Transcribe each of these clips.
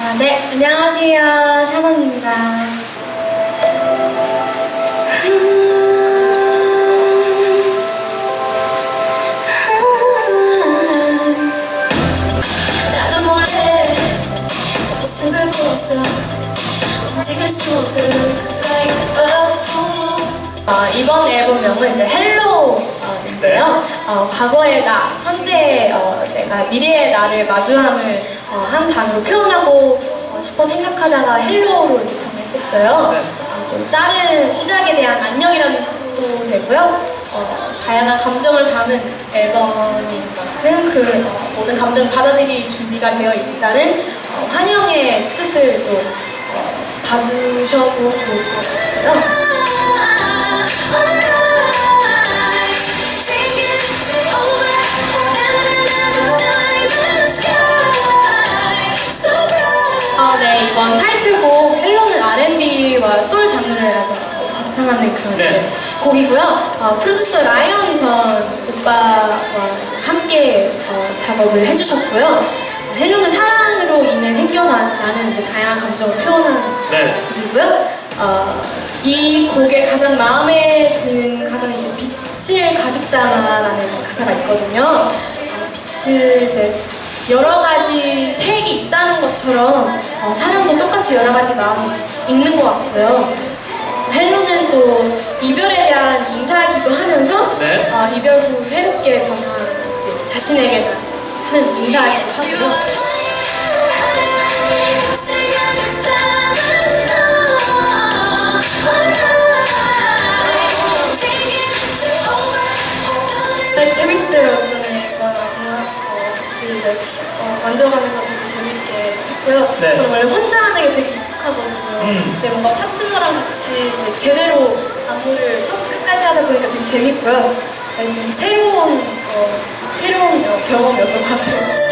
아, 네, 안녕하세요. 샤넌입니다. 나도 몰래 모습을 보았어 움직일 수 없어 like a fool 어, 이번 앨범명은 이제 헬로인데요. 어, 과거의 나, 현재 내가 미래의 나를 마주함을 어, 한 단어로 표현하고 어, 싶어 생각하다가 헬로로 이렇게 정했었어요. 네. 어, 또 다른 시작에 대한 안녕이라는 뜻도 되고요. 어, 다양한 감정을 담은 앨범인 만큼 그 어, 모든 감정을 받아들일 준비가 되어 있다는 어, 환영의 뜻을 또 어, 봐주셔도 좋을 것 같고요. 바탕하는 그런 네. 이제 곡이고요. 어, 프로듀서 라이언 전 오빠와 함께 어, 작업을 해주셨고요. 헬로는 사랑으로 인해 생겨나는 이제 다양한 감정을 표현하는 네. 곡이고요. 어, 이 곡의 가장 마음에 드는 가장 이제 빛을 가득 담아라는 가사가 있거든요. 어, 빛을 이제 여러 가지 색이 있다는 것처럼 어, 사람도 똑같이 여러 가지 마음이 있는 것 같고요. 어, 헬로는 또 이별에 대한 인사이기도 하면서 네. 어, 이별 후 새롭게 변한 이제 자신에게 하는 인사이기도 하고요. 어, 만들어가면서 되게 재밌게 했고요. 네. 저는 원래 혼자 하는 게 되게 익숙하거든요. 음. 근데 뭔가 파트너랑 같이 이제 제대로 안무를 처음부터 끝까지 하다 보니까 되게 재밌고요. 네, 좀 새로운 어, 새로운 어, 경험이었던 것 같아요.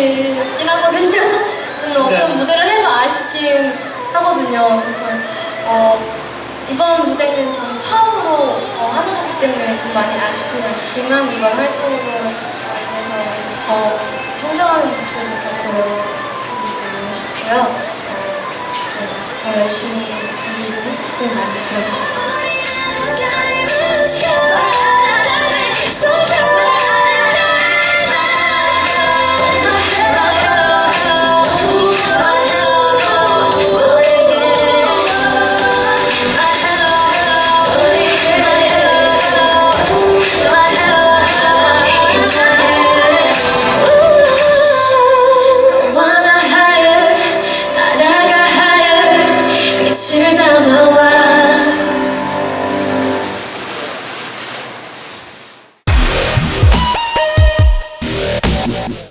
아쉽긴 하거든요. 저는 어떤 네. 무대를 해도 아쉽긴 하거든요. 그래서 어, 이번 무대는 저는 처음으로 어, 하는 거기 때문에 좀 많이 아쉽긴 하지만 이번 활동으로 인해서 더 성장하는 모습을 더 보여드리고 싶고요. 어, 네, 더 열심히 준비를 해서 꼭 많이 들어주셨으면 좋겠습니다.